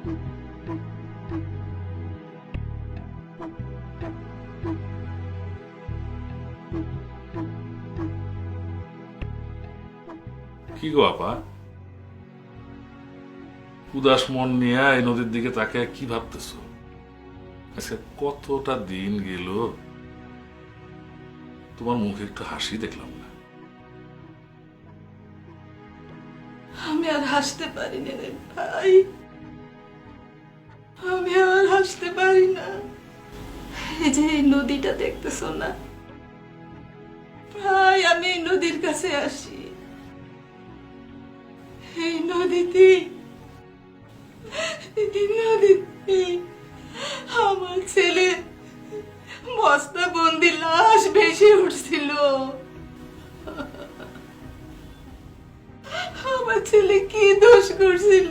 কি গো আপা? উদাস মন নিয়ে এই নদীর দিকে তাকে কি ভাবতেছো? আজকে কতটা দিন গেল? তোমার মুখে একটু হাসি দেখলাম না। আমি আর হাসতে পারিনি ভাই। আমি আর হাসতে পারি না। এই যে এই নদীটা দেখতেছো না? ভাই, আমি নদীর কাছে আসি। এই নদীতে নদীতে আমার ছেলে বস্তা বন্দি লাশ ভেসে উঠছিল। আমার ছেলে কি দোষ করছিল?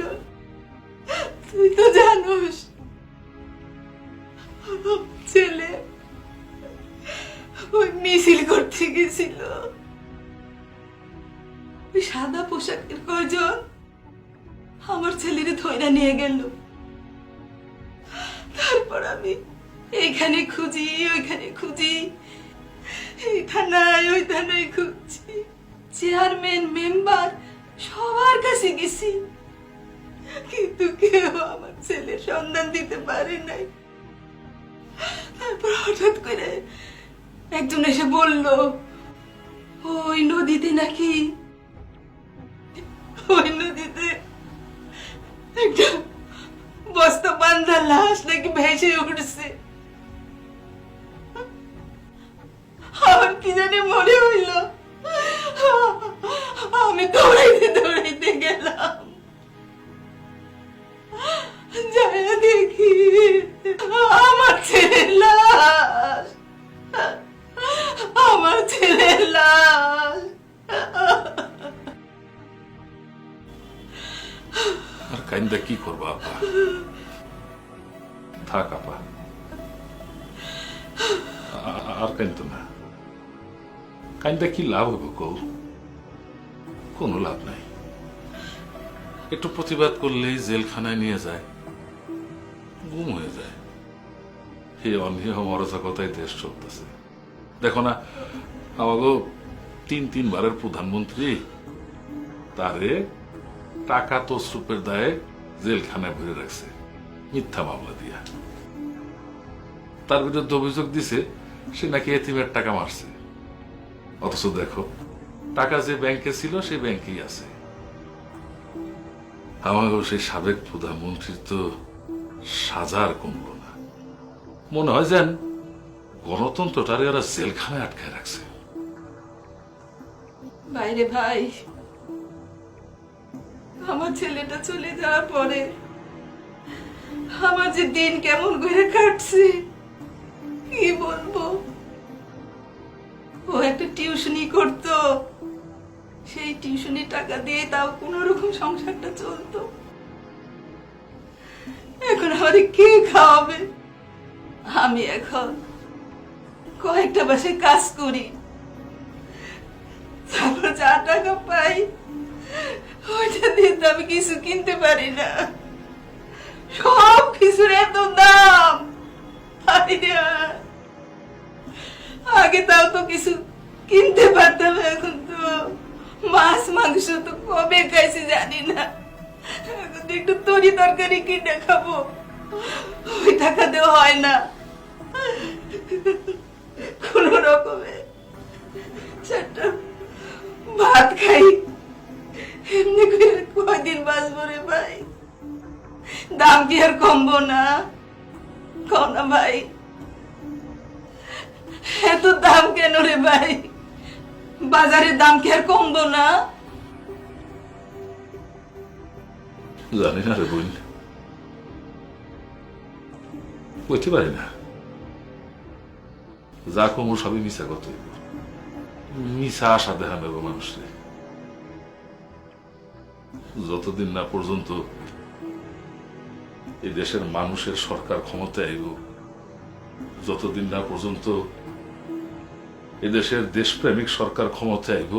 তুই তো জানোস ছেলে ওই মিছিল করতে গেছিল। ওই সাদা পোশাকের কয়জন আমার ছেলেরে ধৈরা নিয়ে গেল। তারপর আমি এইখানে খুঁজি, ওইখানে খুঁজি, এই থানায়, ওই থানায় খুঁজছি। চেয়ারম্যান মেম্বার সবার কাছে গেছি। কিন্তু কেউ ছেলের সন্ধান দিতে পারে নাই। তারপর হঠাৎ করে একজন এসে বলল, ওই নদীতে নাকি, ওই নদীতে একটা বস্তা বান্ধা লাশ নাকি ভেসে উঠছে। আমার কি জানি মনে হইল, আমি দৌড়াইতে দৌড়াইতে গেলাম। দেখি আমার ছেলের লাশ। আমার ছেলের লাশ আর কাইন্দা কি করব, আপা? থাক, আপা। আর কাইন্দ না। কাইন্দা কি লাভ হইব কৌ কোনো লাভ নাই। একটু প্রতিবাদ করলেই জেলখানায় নিয়ে যায়। গুম হয়ে যায় এই অনিয়ম অরাজকতায় দেশ চলতেছে। দেখো না, আমাগো তিন তিনবারের প্রধানমন্ত্রী, তারে টাকা তসরুপের দায়ে জেলখানায় ভরে রাখছে, মিথ্যা মামলা দিয়া। তার বিরুদ্ধে অভিযোগ দিছে, সে নাকি এতিমের টাকা মারছে। অথচ দেখো, টাকা যে ব্যাংকে ছিল সেই ব্যাংকেই আছে। আমাকেও সেই সাবেক প্রধানমন্ত্রীর তো সাজার কমল না। মনে হয় যেন গণতন্ত্রটারে এরা জেলখানায় আটকায় রাখছে। বাইরে ভাই, আমার ছেলেটা চলে যাওয়ার পরে আমার যে দিন কেমন করে কাটছে, কি বলব? ও একটা টিউশনি করতো, সেই টিউশনি টাকা দিয়ে তাও কোন রকম সংসারটা চলতো। আমাদের কে খাওয়াবে? আমি এখন কয়েকটা বাসে কাজ করি। তারপর যা টাকা পাই, ওইটা দিয়ে তো আমি কিছু কিনতে পারি না। সব কিছুর এত দাম। পারি না। আগে তাও তো কিছু কিনতে পারতাম, এখন তো মাছ মাংস তো কবে খাইছি জানি না। একটু তরি তরকারি কিনে খাব। ওই টাকা দেওয়া হয় না। কোন রকমে চারটা ভাত খাই। এমনি করে কয়দিন বাঁচবো রে ভাই? দাম কি আর কমবো না? কও না ভাই। এত দাম কেন রে ভাই? বাজারের দাম কি আর কমবো না? যতদিন না পর্যন্ত এই দেশের মানুষের সরকার ক্ষমতায় আইব, যতদিন না পর্যন্ত এদেশের দেশপ্রেমিক সরকার ক্ষমতায় আইব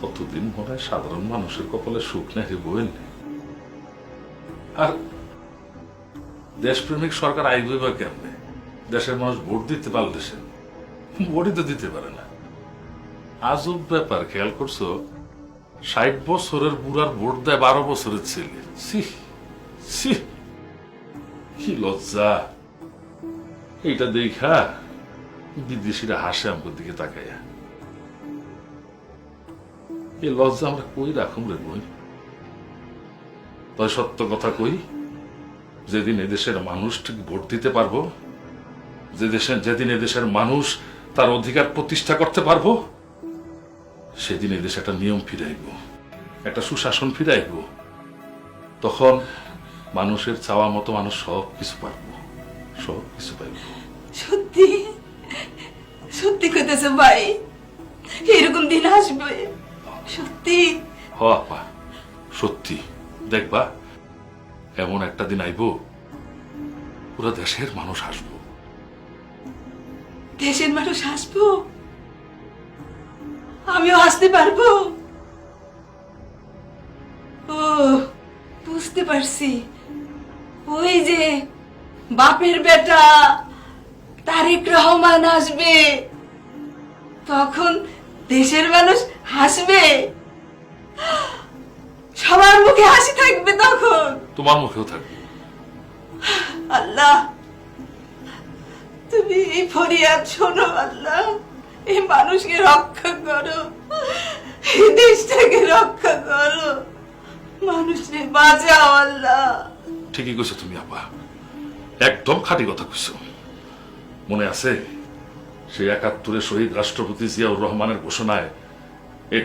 ততদিন মনে হয় সাধারণ মানুষের কপালে সুখ নেই বোন। আর দেশপ্রেমিক সরকার আইবে বা কেমনে? দেশের মানুষ ভোট দিতে পারল দেশে ভোটই তো দিতে পারে না। আজব ব্যাপার, খেয়াল করছ? ষাট বছরের বুড়ার ভোট দেয় বারো বছরের ছেলে। কি লজ্জা। এইটা দেখা বিদেশিরা হাসে আমার দিকে তাকাইয়া এই লজ্জা আমরা কই, রাখুন রে বই তবে সত্য কথা কই, যেদিন এদেশের মানুষ ঠিক ভোট দিতে পারব, যে দেশের যেদিন এদেশের মানুষ তার অধিকার প্রতিষ্ঠা করতে পারব, সেদিন এদেশে একটা নিয়ম ফিরাইব, একটা সুশাসন ফিরে ফিরাইব। তখন মানুষের চাওয়া মতো মানুষ সব কিছু পারব, সব কিছু পাইব। সত্যি? সত্যি কইতেছে ভাই, এরকম দিন আসবে। সত্যি? হ আপা সত্যি। দেখবা এমন একটা দিন আইব পুরো দেশের মানুষ আসব দেশের মানুষ হাসবো? আমিও হাসতে পারব? ও বুঝতে পারছি। ওই যে বাপের বেটা তারেক রহমান আসবে। তখন দেশের মানুষ হাসবে? সবার মুখে হাসি থাকবে তখন। তোমার মুখেও থাকবে। আল্লাহ তুমি এই ফরিয়াদ শোনো আল্লাহ। এই মানুষকে রক্ষা করো। এই দেশটাকে রক্ষা করো। মানুষকে বাঁচাও আল্লাহ। ঠিকই কইছো তুমি আপা। একদম খাঁটি কথা কইছো। মনে আছে সেই একাত্তরে শহীদ রাষ্ট্রপতি জিয়াউর রহমানের ঘোষণায়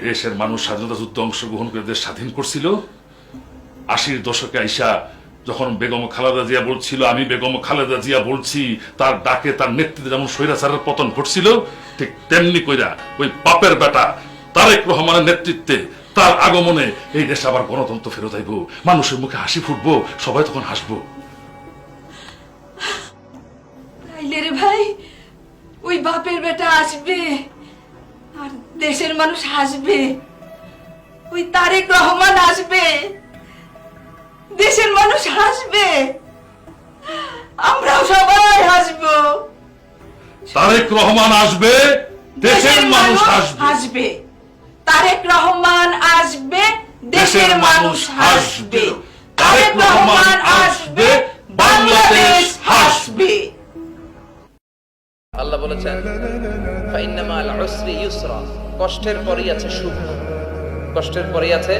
দেশের মানুষ স্বাধীনতা যুদ্ধে অংশগ্রহণ করে দেশ স্বাধীন করছিল। আশির দশকে আইসা যখন বেগম খালেদা জিয়া বলছিল, আমি বেগম খালেদা জিয়া বলছি, তার ডাকে, তার নেতৃত্বে যেমন স্বৈরাচারের পতন ঘটছিল, ঠিক তেমনি কইরা ওই পাপের বেটা তারেক রহমানের নেতৃত্বে তার আগমনে এই দেশে আবার গণতন্ত্র ফেরত আইব। মানুষের মুখে হাসি ফুটবো, সবাই তখন হাসবো। ভাই, ওই বাপের বেটা আসবে। দেশের মানুষ হাসবে ওই তারেক রহমান আসবে। দেশের মানুষ হাসবে আমরাও সবাই হাসবো তারেক রহমান আসবে দেশের মানুষ হাসবে তারেক রহমান আসবে দেশের মানুষ হাসবে তারেক রহমান আসবে বাংলাদেশ হাসবে আল্লাহ বলেছেন ফাইন্নামা আল উসরি ইউসরা। কষ্টের পরেই আছে সুখ। কষ্টের পরেই আছে